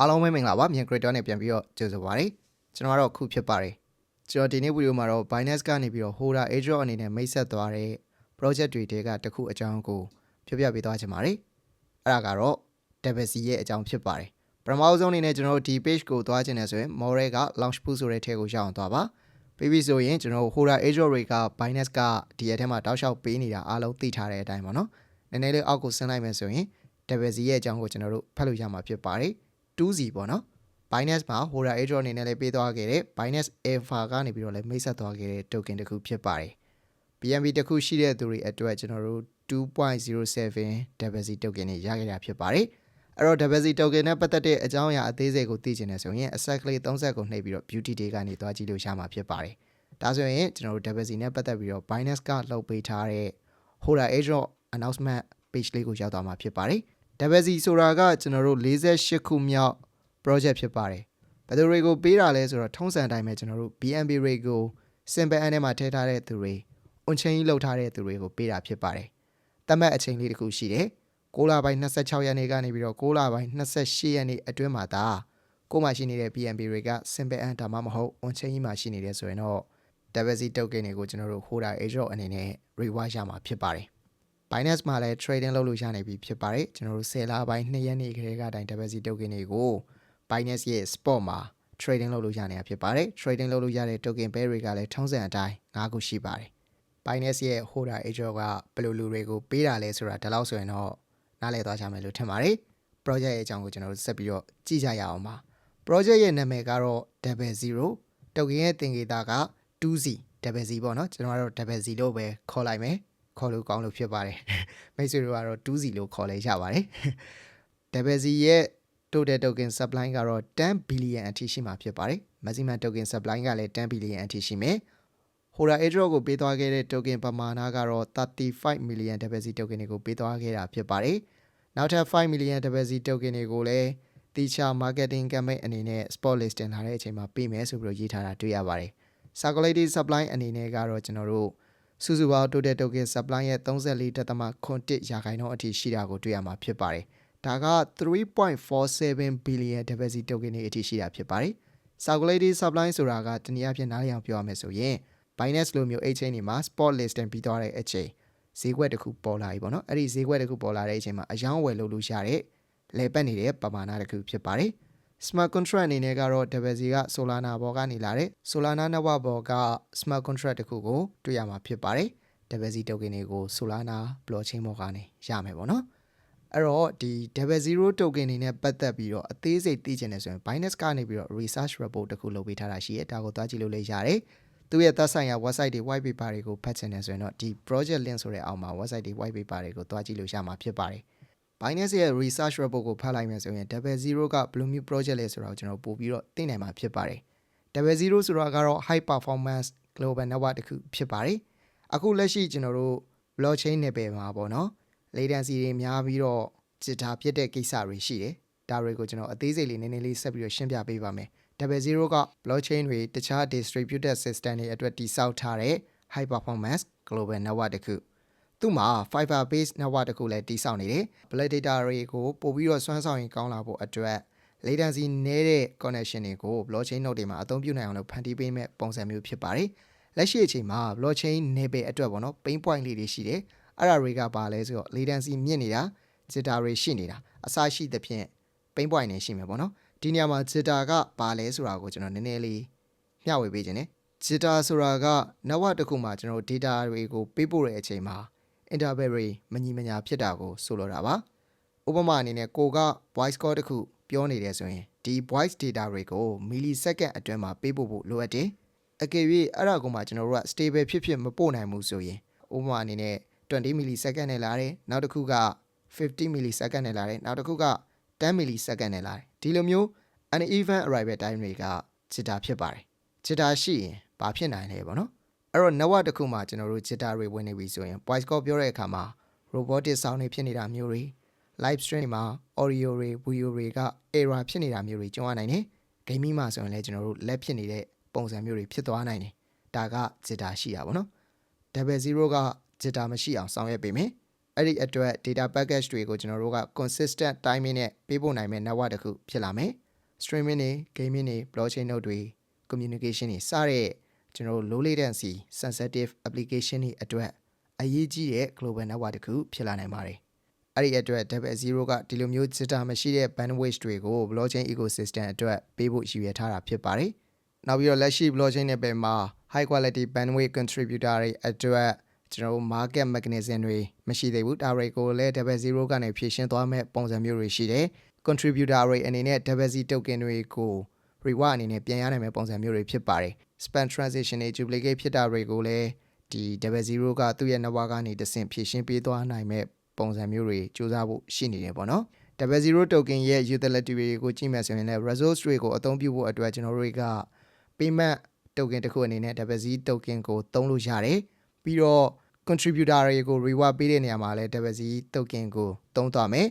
အားလုံးပဲမင်္ဂလာပါမြန် creator နဲ့ပြန်ပြီးတော့ကြိုဆိုပါရစေကျွန်တော်ကတော့ခုဖြစ်ပါတယ်ကျွန်တော်ဒီနေ့ဗီဒီယိုမှာတော့ Binance ကနေပြီးတော့ Hoda Airdrop အနေနဲ့မိတ်ဆက်သွားတဲ့ project တွေတဲကတစ်ခုအကြောင်းကိုပြောပြပေးသွားချင်ပါတယ်အဲ့ဒါကတော့ WC ရဲ့အကြောင်းဖြစ်ပါတယ်ပထမဆုံးအနေနဲ့ကျွန်တော်တို့ဒီ page ကိုသွားချင်တယ်ဆိုရင် More က launch pool ဆိုတဲ့ထဲကိုရောက်အောင်သွားပါပြီးပြီဆိုရင်ကျွန်တော်တို့ Hoda Airdrop တွေက Binance ကဒီရက်ထဲမှာတောက်လျှောက်ပေးနေတာအားလုံးသိထားတဲ့အတိုင်းပေါ့နော်နည်းနည်းလေးအောက်ကိုဆင်းလိုက်မယ်ဆိုရင် WC ရဲ့အကြောင်းကိုကျွန်တော်တို့ဖတ်လို့ရမှာဖြစ်ပါတယ် 2Z ပေါ့နော် Binance မှာ Hoda Airdrop အနေနဲ့လည်းပေးသွားခဲ့တဲ့ Binance Alpha ကနေပြီးတော့လည်းမိတ်ဆက်သွားခဲ့တဲ့ token တစ်ခုဖြစ်ပါတယ် BNB တစ်ခုရှိတဲ့သူတွေအတွက်ကျွန်တော်တို့2.07 WC token တွေရခဲ့တာဖြစ်ပါတယ်အဲ့တော့ WC token နဲ့ပတ်သက်တဲ့အကြောင်းအရာအသေးစိတ်ကိုသိချင်တယ်ဆိုရင် exactly 30ကိုနှိပ်ပြီးတော့ beauty day ကနေသွားကြည့်လို့ရမှာဖြစ်ပါတယ်ဒါဆိုရင်ကျွန်တော်တို့ WC နဲ့ပတ်သက်ပြီးတော့ Binance ကလှုပ်ပေးထားတဲ့ Hoda Airdrop announcement page လေးကိုရောက်သွားမှာဖြစ်ပါတယ် WC ဆိုတာကကျွန်တော်တို့48ခုမြောက် project ဖြစ်ပါတယ်ဘယ်သူတွေကိုပေးတာလဲဆိုတော့ထုံးစံအတိုင်းပဲကျွန်တော်တို့ BNB rate ကို simple n ထဲမှာထည့်ထားတဲ့သူတွေ on chain ကြီးလောက်ထားတဲ့သူတွေကိုပေးတာဖြစ်ပါတယ်တတ်မှတ်အချိန်လေးတစ်ခုရှိတယ်6လပိုင်း26ရက်နေ့ကနေပြီးတော့6လပိုင်း28ရက်နေ့အတွင်းမှာဒါကိုမှရှိနေတဲ့ BNB rate က simple n ဒါမှမဟုတ် on chain ကြီးမှာရှိနေတယ်ဆိုရင်တော့ WC token တွေကိုကျွန်တော်တို့ Hoda Airdrop အနေနဲ့ reward ရမှာဖြစ်ပါတယ် Binance မှာလည်း trading လုပ်လို့ရနေပြီဖြစ်ပါတယ်ကျွန်တော်တို့10လပိုင်း2ရက်နေ့ခရေကတိုင် WC token တွေကို Binance ရဲ့ spot မှာ trading လုပ်လို့ရနေတာဖြစ်ပါတယ် trading လုပ်လို့ရတဲ့ token pair တွေကလည်းထုံးစံအတိုင်း၅ခုရှိပါတယ် Binance ရဲ့ Hoda Airdrop ကဘယ်လိုလူတွေကိုပေးတာလဲဆိုတာဒီလောက်ဆိုရင်တော့နားလည်သွားကြမယ်လို့ထင်ပါတယ် project ရဲ့အကြောင်းကိုကျွန်တော်တို့ဆက်ပြီးတော့ကြည့်ကြရအောင်ပါ project ရဲ့နာမည်ကတော့ double zero token ရဲ့သင်္ကေတက 2z double z ပေါ့နော်ကျွန်တော်ကတော့ double z လို့ပဲခေါ်လိုက်မယ် ခေါ်လို့ကောင်းလို့ဖြစ်ပါတယ်မိတ်ဆွေတို့ကတော့ 2z လို့ခေါ်လဲရပါတယ် double z ရဲ့ total token supply ကတော့10 billion အထိရှိမှာဖြစ်ပါတယ် maximum token supply ကလည်း10 billion အထိရှိမယ် Hoda Airdrop ကိုပေးသွားခဲ့တဲ့ token ပမာဏကတော့35 million WC token တွေကိုပေးသွားခဲ့တာဖြစ်ပါတယ်နောက်ထပ်5 million WC token တွေကိုလည်းတီချာ marketing campaign အနေနဲ့ spot listing လာတဲ့အချိန်မှာပေးမယ်ဆိုပြီးတော့ရေးထားတာတွေ့ရပါတယ် circulating supply အနေနဲ့ကတော့ကျွန်တော်တို့ စုစုပေါင်း total token supply ရဲ့34.1ရာခိုင်နှုန်းအထိရှိတာကိုတွေ့ရမှာဖြစ်ပါတယ်ဒါက3.47 billion WC token တွေအထိရှိတာဖြစ်ပါတယ် circulating supply ဆိုတာကတနည်းအားဖြင့်နားလည်အောင်ပြောရမယ်ဆိုရင် Binance လိုမျိုး exchange တွေမှာ spot listing ပြီးသွားတဲ့အချိန်ဈေးကွက်တစ်ခုပေါ်လာပြီပေါ့နော်အဲ့ဒီဈေးကွက်တစ်ခုပေါ်လာတဲ့အချိန်မှာအယောင်းဝယ်လုပ်လို့ရတဲ့လဲပတ်နေတဲ့ပမာဏတစ်ခုဖြစ်ပါတယ် smart contract အနေနဲ့ကတော့ WC က Solana ဘောကနေလာတဲ့ Solana network ဘောက smart contract တစ်ခုကိုတွေ့ရမှာဖြစ်ပါတယ် WC token တွေကို Solana blockchain ဘောကနေရမယ်ပေါ့နော်အဲ့တော့ဒီ double zero token တွေနဲ့ပတ်သက်ပြီးတော့အသေးစိတ်သိချင်တယ်ဆိုရင် Binance ကနေပြီးတော့ research report တစ်ခုလုပ်ပေးထားတာရှိတယ်ဒါကိုသွားကြည့်လို့လည်းရတယ်သူရဲ့သက်ဆိုင်ရာ website တွေ white paper တွေကိုဖတ်ချင်တယ်ဆိုရင်တော့ဒီ project link ဆိုတဲ့အောက်မှာ website တွေ white paper တွေကိုသွားကြည့်လို့ရမှာဖြစ်ပါတယ် Binance ရဲ့ research report ကိုဖတ်လိုက်မယ်ဆိုရင် double zero ကဘယ်လိုမျိုး project လဲဆိုတာကိုကျွန်တော်ပို့ပြီးတော့သိနိုင်မှာဖြစ်ပါတယ် double zero ဆိုတာကတော့ high performance global network တစ်ခုဖြစ်ပါတယ်အခုလက်ရှိကျွန်တော်တို့ blockchain နယ်ပယ်မှာပေါ့နော် latency တွေများပြီးတော့ jitter ဖြစ်တဲ့ကိစ္စတွေရှိတယ်ဒါတွေကိုကျွန်တော်အသေးစိတ်လေးနည်းနည်းလေးဆက်ပြီးတော့ရှင်းပြပေးပါမယ် double zero က blockchain တွေတခြား distributed system တွေအတွက်တည်ဆောက်ထားတဲ့ high performance global network တစ်ခု သူ့မှာ fiber based network တစ်ခုလည်းတည်ဆောက်နေတယ် black data တွေကိုပို့ပြီးတော့စွမ်းဆောင်ရင်ကောင်းလာဖို့အတွက် latency နည်းတဲ့ connection တွေကို blockchain node တွေမှာအသုံးပြုနိုင်အောင်လို့ဖန်တီးပေးမဲ့ပုံစံမျိုးဖြစ်ပါတယ်လက်ရှိအချိန်မှာ blockchain နယ်ပယ်အတွက်ပေါ့နော် pain point လေးတွေရှိတယ်အဲ့ဒါတွေကပါလဲဆိုတော့ latency မြင့်နေတာ jitter တွေရှိနေတာအစရှိသဖြင့် pain point တွေရှိမယ်ပေါ့နော်ဒီနေရာမှာ jitter ကပါလဲဆိုတာကိုကျွန်တော်နည်းနည်းလေးမျှဝေပေးခြင်းနဲ့ jitter ဆိုတာက network တစ်ခုမှာကျွန်တော် data တွေကိုပေးပို့တဲ့အချိန်မှာ interval တွေမညီမညာဖြစ်တာကိုဆိုလိုတာပါဥပမာအနေနဲ့ကိုက voice call တစ်ခုပြောနေတယ်ဆိုရင်ဒီ voice data တွေကို millisecond အတွင်းမှာပေးပို့ဖို့လိုအပ်တယ်အကယ်၍အဲ့ဒါကိုမှကျွန်တော်တို့က stable ဖြစ်ဖြစ်မပို့နိုင်ဘူးဆိုရင်ဥပမာအနေနဲ့20 millisecond နဲ့လာတယ်နောက်တစ်ခုက50 millisecond နဲ့လာတယ်နောက်တစ်ခုက10 millisecond နဲ့လာတယ်ဒီလိုမျိုး uneven arrival time တွေက jitter ဖြစ်ပါတယ် jitter ရှိရင်ဘာဖြစ်နိုင်လဲပေါ့နော် အဲ့တော့ network တစ်ခုမှာကျွန်တော်တို့ jitter တွေဝင်နေပြီဆိုရင် voice call ပြောတဲ့အခါမှာ robotic sound တွေဖြစ်နေတာမျိုးတွေ live stream မှာ audio တွေ video တွေက error ဖြစ်နေတာမျိုးတွေကြုံရနိုင်တယ် gaming မှာဆိုရင်လည်းကျွန်တော်တို့ lag ဖြစ်နေတဲ့ပုံစံမျိုးတွေဖြစ်သွားနိုင်တယ်ဒါက jitter ရှိတာပေါ့နော် double zero က jitter မရှိအောင်ဆောင်ရွက်ပေးမယ်အဲ့ဒီအတွက် data package တွေကိုကျွန်တော်တို့က consistent timing နဲ့ပေးပို့နိုင်မဲ့ network တစ်ခုဖြစ်လာမယ် streaming တွေ gaming တွေ blockchain node တွေ communication တွေစတဲ့ ကျွန်တော်တို့ low latency sensitive application တွေအတွက်အရေးကြီးတဲ့ global network တစ်ခုဖြစ်လာနိုင်ပါတယ်။အဲ့ဒီအတွက် Double Zero ကဒီလိုမျိုး data မရှိတဲ့ bandwidth တွေကို blockchain ecosystem အတွက်ပေးဖို့ရည်ရွယ်ထားတာဖြစ်ပါတယ်။နောက်ပြီးတော့လက်ရှိ blockchain နယ်ပယ်မှာ high quality bandwidth contributor တွေအတွက်ကျွန်တော်တို့ market mechanism တွေမရှိသေးဘူးဒါတွေကိုလည်း Double Zero ကနေဖြည့်ရှင်းသွားမဲ့ပုံစံမျိုးတွေရှိတယ် contributor တွေအနေနဲ့ Double Z token တွေကို reward အနေနဲ့ပြန်ရနိုင်မဲ့ပုံစံမျိုးတွေဖြစ်ပါတယ် spam transaction တွေ duplicate ဖြစ်တာတွေကိုလည်းဒီ Double Zero ကသူ့ရဲ့ network ကနေတဆင့်ဖြည့်ရှင်းပေးသွားနိုင်မဲ့ပုံစံမျိုးတွေစူးစမ်းဖို့ရှိနေတယ်ပေါ့နော် Double Zero token ရဲ့ utility တွေကိုကြည့်မယ်ဆိုရင်လည်း resource တွေကိုအသုံးပြုဖို့အတွက်ကျွန်တော်တို့တွေက payment token တစ်ခုအနေနဲ့ Double Z token ကိုသုံးလို့ရတယ်ပြီးတော့ contributor တွေကို reward ပေးတဲ့နေရာမှာလည်း Double Z token ကိုသုံးသွားမယ်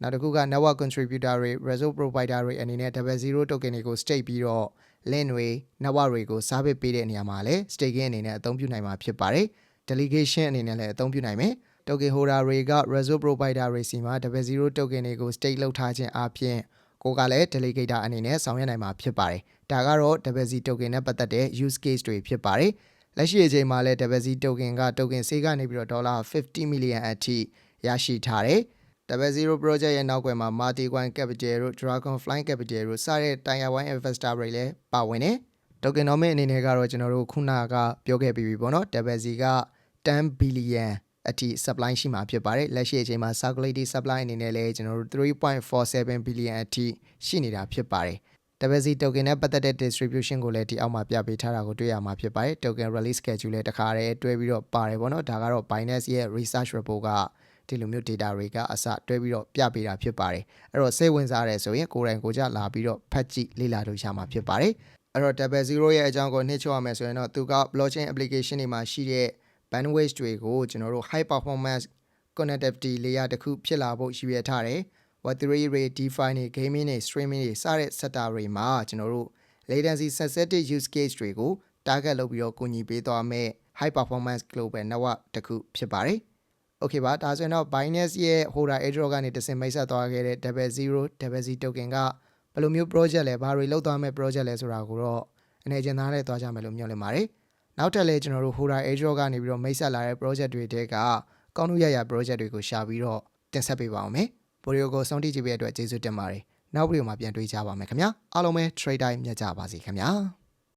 နောက်တစ်ခုက network contributor တွေ resource provider တွေအနေနဲ့ Double Zero token တွေကို stake ပြီးတော့ link တွေ network တွေကို service ပေးတဲ့နေရာမှာလည်း staking အနေနဲ့အသုံးပြုနိုင်မှာဖြစ်ပါတယ် delegation အနေနဲ့လည်းအသုံးပြုနိုင်မယ် token holder တွေက resource provider တွေစီမှာ Double Zero token တွေကို stake လုပ်ထားခြင်းအပြင် ကိုကလည်း delegator အနေနဲ့ဆောင်ရွက်နိုင်မှာဖြစ်ပါတယ် ဒါကတော့ Double Z token နဲ့ပတ်သက်တဲ့ use case တွေဖြစ်ပါတယ် လက်ရှိအချိန်မှာလည်း Double Z token က token ဈေးကနေပြီးတော့ ဒေါ်လာ 50 million အထိ ရရှိထားတယ် Double Zero Project ရဲ့နောက်ကွယ်မှာ Multicoin Capital တို့ Dragonfly Capital တို့စတဲ့တိုင်ယာဝိုင်း investor တွေလည်းပါဝင်တယ် tokenomic အနေနဲ့ကတော့ကျွန်တော်တို့ခုနကပြောခဲ့ပြီးပြီပေါ့နော် Double Z က10 billion အထိ supply ရှိမှာဖြစ်ပါတယ်လက်ရှိအချိန်မှာ circulating supply အနေနဲ့လည်းကျွန်တော်တို့3.47 billion အထိရှိနေတာဖြစ်ပါတယ် Double Z token နဲ့ပတ်သက်တဲ့ distribution ကိုလည်းဒီအောက်မှာပြပေးထားတာကိုတွေ့ရမှာဖြစ်ပါတယ် token release schedule လည်းတခါတည်းတွဲပြီးတော့ပါတယ်ပေါ့နော်ဒါကတော့ Binance ရဲ့ research report က ဒီလိုမျိုး data တွေကအစတွဲပြီးတော့ပြပေးတာဖြစ်ပါတယ်အဲ့တော့စိတ်ဝင်စားတယ်ဆိုရင်ကိုယ်တိုင်ကိုယ်ကျလာပြီးတော့ဖတ်ကြည့်လေ့လာလို့ရမှာဖြစ်ပါတယ်အဲ့တော့ Double Zero ရဲ့အကြောင်းကိုနှိမ့်ချရမယ်ဆိုရင်တော့သူက blockchain application တွေမှာရှိတဲ့ bandwidth တွေကိုကျွန်တော်တို့ high performance connectivity layer တစ်ခုဖြစ်လာဖို့ရည်ရွယ်ထားတယ် Web3 တွေ DeFi တွေ gaming တွေ streaming တွေစတဲ့ sector တွေမှာကျွန်တော်တို့ latency sensitive use case တွေကို target လုပ်ပြီးတော့ကူညီပေးသွားမယ့် high performance global network တစ်ခုဖြစ်ပါတယ်။ Okay ပါဒါဆိုရင်တော့ Binance ရဲ့ holder airdrop ကနေတစင်မိတ်ဆက်သွားခဲ့တဲ့ Double Zero Double Z token ကဘယ်လိုမျိုး project လဲဘာတွေလုပ်သွားမယ့် project လဲဆိုတာကိုတော့အနေချင်းသားနဲ့သွားကြမယ်လို့မျှော်လင့်ပါတယ်။နောက်ထပ်လည်းကျွန်တော်တို့ holder airdrop ကနေပြီးတော့မိတ်ဆက်လာတဲ့ project တွေတဲကကောင်းလို့ရရ project တွေကိုရှာပြီးတော့တင်ဆက်ပေးပါအောင်မယ်။ဗီဒီယိုကိုစောင့်ကြည့်ကြတဲ့အတွက်ကျေးဇူးတင်ပါတယ်နောက်ဗီဒီယိုမှာပြန်တွေ့ကြပါမယ်ခင်ဗျာအားလုံးပဲ trade time မြတ်ကြပါစေခင်ဗျာ